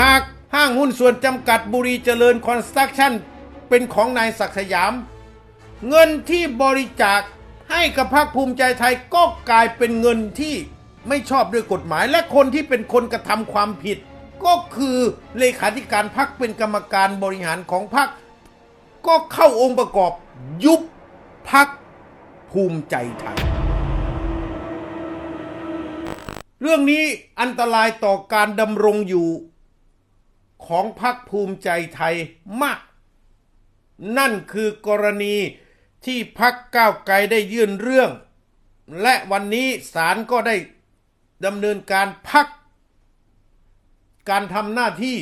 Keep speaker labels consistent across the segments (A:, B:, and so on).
A: หากห้างหุ้นส่วนจำกัดบุรีเจริญคอนสตรักชั่นเป็นของนายศักสยาม เงินที่บริจาคให้กับพรรคภูมิใจไทยก็กลายเป็นเงินที่ไม่ชอบด้วยกฎหมาย และคนที่เป็นคนกระทำความผิด ก็คือเลขาธิการพรรคเป็นกรรมการบริหารของพรรคก็เข้าองค์ประกอบยุบพรรคภูมิใจไทย เรื่องนี้อันตรายต่อการดำรงอยู่ ของพรรคภูมิใจไทยมาก นั่นคือกรณีที่พักก้าวไกลได้ยื่นเรื่อง และวันนี้ศาลก็ได้ดำเนินการพัก การทำหน้าที่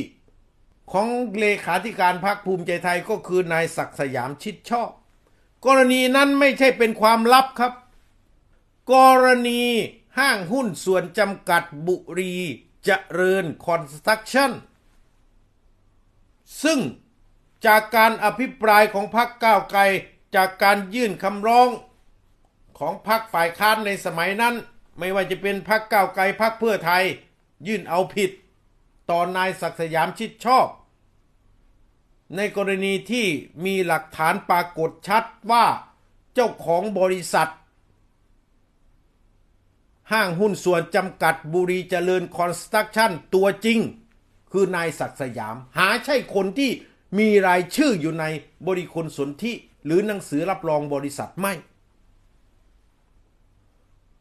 A: ของเลขาธิการพรรคภูมิใจไทยก็คือนายศักดิ์สยามชิดชอบ กรณีนั้นไม่ใช่เป็นความลับครับ กรณีห้างหุ้นส่วนจำกัดบุรีเจริญคอนสตรักชั่น ซึ่งจากการอภิปรายของพรรคก้าวไกลจากการยื่นคำร้องของพรรคฝ่ายค้านในสมัยนั้น ไม่ว่าจะเป็นพรรคก้าวไกลพรรคเพื่อไทย ยื่นเอาผิดต่อนายศักสยามชิดชอบ ในกรณีที่มีหลักฐานปรากฏชัดว่าเจ้าของบริษัท ห้างหุ้นส่วนจำกัดบุรีเจริญคอนสตรักชั่นตัวจริง คือนายศักดิ์สยาม หาใช่คนที่มีรายชื่ออยู่ในบริคลสนธิหรือหนังสือรับรองบริษัทไม่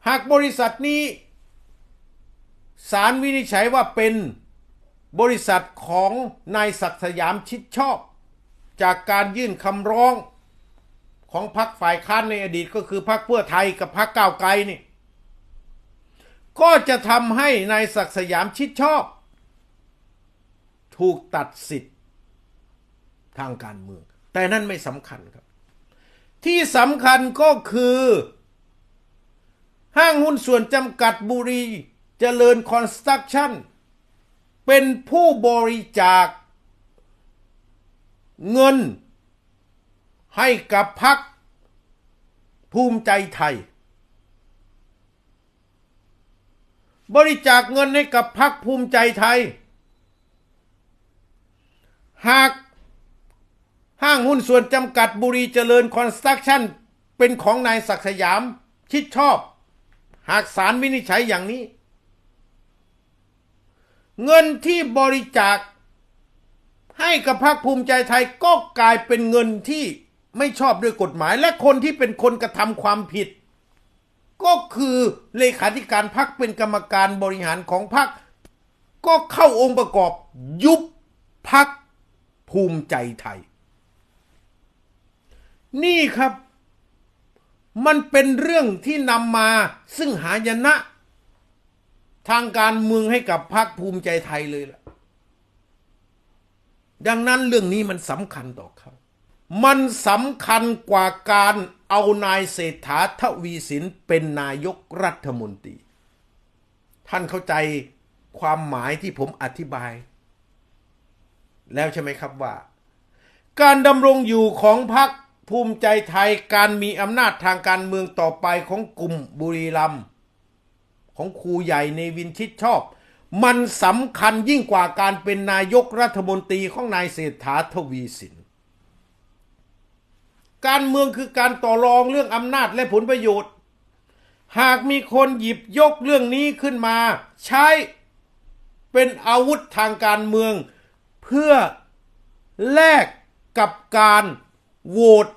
A: หากบริษัทนี้ศาลวินิจฉัยว่าเป็นบริษัทของนายศักดิ์สยามชิดชอบ จากการยื่นคำร้องของพรรคฝ่ายค้านในอดีตก็คือพรรคเพื่อไทยกับพรรคก้าวไกลนี่ก็จะทำให้นายศักดิ์สยามชิดชอบ ถูกตัดสิทธิ์ทางการเมือง แต่นั่นไม่สำคัญครับ ที่สำคัญก็คือ ห้างหุ้นส่วนจำกัดบุรีเจริญคอนสตรักชั่น เป็นผู้บริจาค เงิน ให้กับพักภูมิใจไทย บริจาคเงินให้กับพรรคภูมิใจไทย หากห้างหุ้นส่วนจำกัดบุรีเจริญคอนสตรักชั่นเป็นของนายศักสยามชิดชอบ หากศาลวินิจฉัยอย่างนี้ เงินที่บริจาค ให้กับพรรคภูมิใจไทยก็กลายเป็นเงินที่ไม่ชอบด้วยกฎหมาย และคนที่เป็นคนกระทำความผิด ก็คือเลขาธิการพรรคเป็นกรรมการบริหารของพรรคก็เข้าองค์ประกอบยุบพรรค ภูมิใจไทย นี่ครับ มันเป็นเรื่องที่นำมาซึ่งหายนะ ทางการเมืองให้กับพรรคภูมิใจไทยเลยล่ะ ดังนั้นเรื่องนี้มันสำคัญต่อเขา มันสำคัญกว่าการเอานายเศรษฐาทวีสินเป็นนายกรัฐมนตรี ท่านเข้าใจความหมายที่ผมอธิบาย แล้วใช่ไหมครับว่า การดำรงอยู่ของพรรคภูมิใจไทยการมีอำนาจทางการเมืองต่อไปของกลุ่มบุรีรัมย์ของครูใหญ่ในวินชิดชอบ มันสำคัญยิ่งกว่าการเป็นนายกรัฐมนตรีของนายเศรษฐาทวีสิน การเมืองคือการต่อรองเรื่องอำนาจและผลประโยชน์ หากมีคนหยิบยกเรื่องนี้ขึ้นมา ใช้เป็นอาวุธทางการเมือง เพื่อแลกกับการโหวต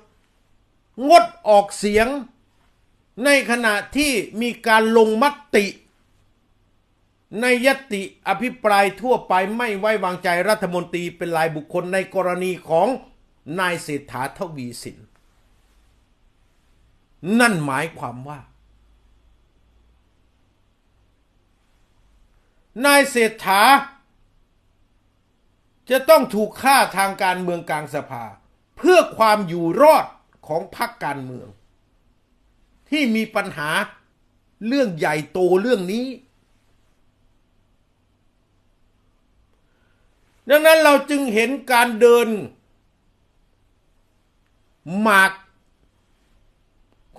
A: งดออกเสียง ในขณะที่มีการลงมติ ในยติอภิปรายทั่วไปไม่ไว้วางใจรัฐมนตรีเป็นรายบุคคลในกรณีของนายเศรษฐาทวีสิน นั่นหมายความว่า นายเศรษฐา จะต้องถูกฆ่าทางการเมืองกลางสภา เพื่อความอยู่รอดของพรรคการเมือง ที่มีปัญหาเรื่องใหญ่โตเรื่องนี้ ดังนั้นเราจึงเห็นการเดิน หมาก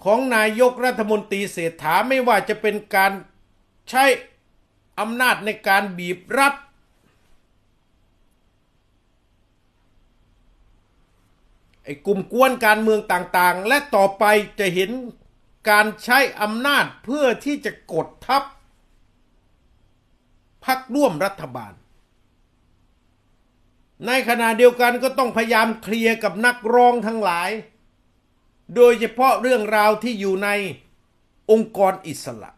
A: ของนายกรัฐมนตรีเศรษฐาไม่ว่าจะเป็นการใช้อำนาจในการบีบรัด อ้กลุ่มกวนการเมืองต่างๆ และต่อไปจะเห็นการใช้อำนาจเพื่อที่จะกดทับพักร่วมรัฐบาล ในขณะเดียวกันก็ต้องพยายามเคลียร์กับนักร้องทั้งหลาย โดยเฉพาะเรื่องราวที่อยู่ในองค์กรอิสระ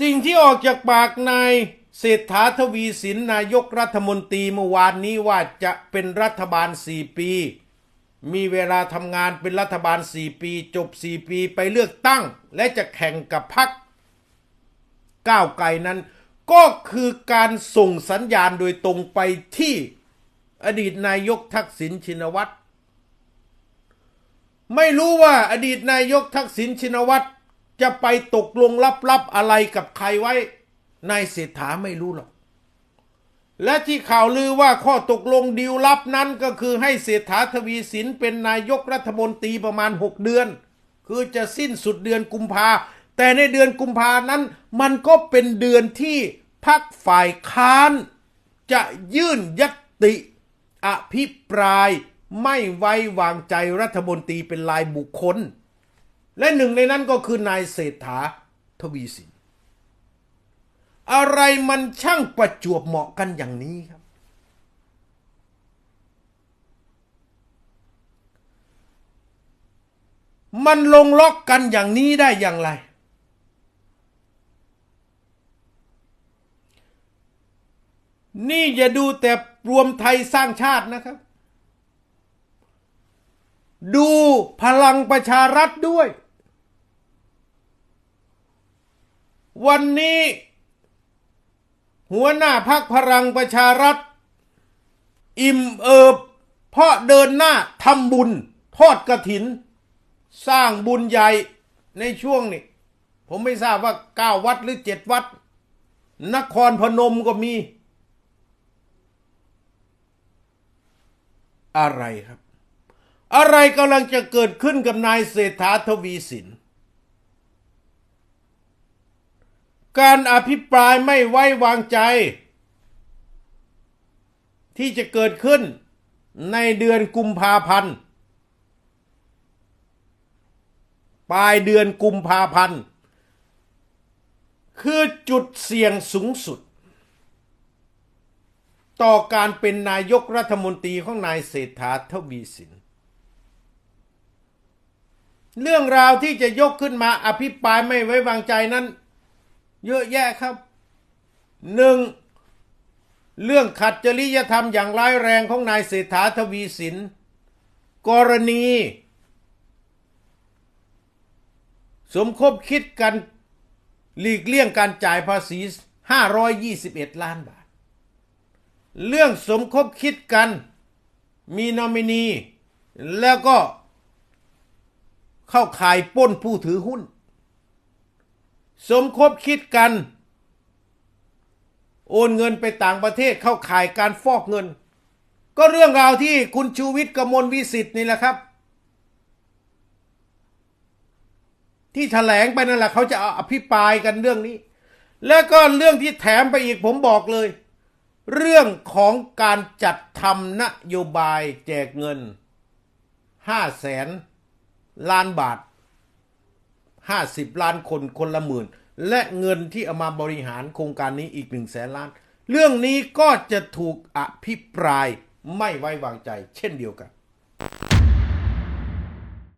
A: สิ่งที่ออกจากปากนาย เศรษฐาทวีสินนายกรัฐมนตรีเมื่อวานนี้ว่าจะเป็นรัฐบาลสี่ปี มีเวลาทำงานเป็นรัฐบาลสี่ปี จบสี่ปีไปเลือกตั้ง และจะแข่งกับพักก้าวไกลนั้น ก็คือการส่งสัญญาณโดยตรงไปที่อดีตนายกทักษิณชินวัตร ไม่รู้ว่าอดีตนายกทักษิณชินวัตรจะไปตกลงลับๆอะไรกับใครไว้ นายเศรษฐาไม่รู้หรอก และที่ข่าวลือว่าข้อตกลงดีลลับนั้นก็คือให้เศรษฐาทวีสินเป็นนายกรัฐมนตรีประมาณ 6 เดือน คือจะสิ้นสุดเดือนกุมภาแต่ในเดือนกุมภานั้น มันก็เป็นเดือนที่พักฝ่ายค้าน จะยื่นยติอภิปรายไม่ไว้วางใจรัฐมนตรีเป็นรายบุคคล และหนึ่งในนั้นก็คือนายเศรษฐาทวีสิน อะไรมันช่างประจวบเหมาะกันอย่างนี้ครับ มันลงล็อกกันอย่างนี้ได้อย่างไร นี่อย่าดูแต่รวมไทยสร้างชาตินะครับ ดูพลังประชารัฐด้วย วันนี้ หัวหน้าพักพลังประชารัฐ อิ่มเอิบ เพราะเดินหน้าทำบุญ ทอดกระถิน สร้างบุญใหญ่ในช่วงนี้ผมไม่ทราบว่าเก้าวัดหรือเจ็ดวัด นครพนมก็มี อะไรครับ อะไรกำลังจะเกิดขึ้นกับนายเศรษฐาทวีสิน การอภิปรายไม่ไว้วางใจ ที่จะเกิดขึ้นในเดือนกุมภาพันธ์ปลายเดือนกุมภาพันธ์คือจุดเสี่ยงสูงสุด ต่อการเป็นนายกรัฐมนตรีของนายเศรษฐาทวีสิน เรื่องราวที่จะยกขึ้นมาอภิปรายไม่ไว้วางใจนั้น เยอะแยะครับหนึ่งเรื่องขัดจริยธรรมอย่างร้ายแรงของนายเศรษฐาทวีสิน กรณี สมคบคิดกันหลีกเลี่ยงการจ่ายภาษี 521 ล้านบาท เรื่องสมคบคิดกันมีนอมินี แล้วก็เข้าข่ายป้นผู้ถือหุ้น สมคบคิดกัน โอนเงินไปต่างประเทศเข้าข่ายการฟอกเงิน ก็เรื่องราวที่คุณชูวิทย์กมลวิสิทธิ์นี่แหละครับ ที่แถลงไปนั่นแหละเขาจะอาอภิปรายกันเรื่องนี้ แล้วก็เรื่องที่แถมไปอีกผมบอกเลย เรื่องของการจัดทำนโยบายแจกเงินห้าแสนล้านบาท ห้าสิบล้านคนคนละหมื่น และเงินที่เอามาบริหารโครงการนี้อีกหนึ่งแสนล้าน เรื่องนี้ก็จะถูกอภิปรายไม่ไว้วางใจเช่นเดียวกัน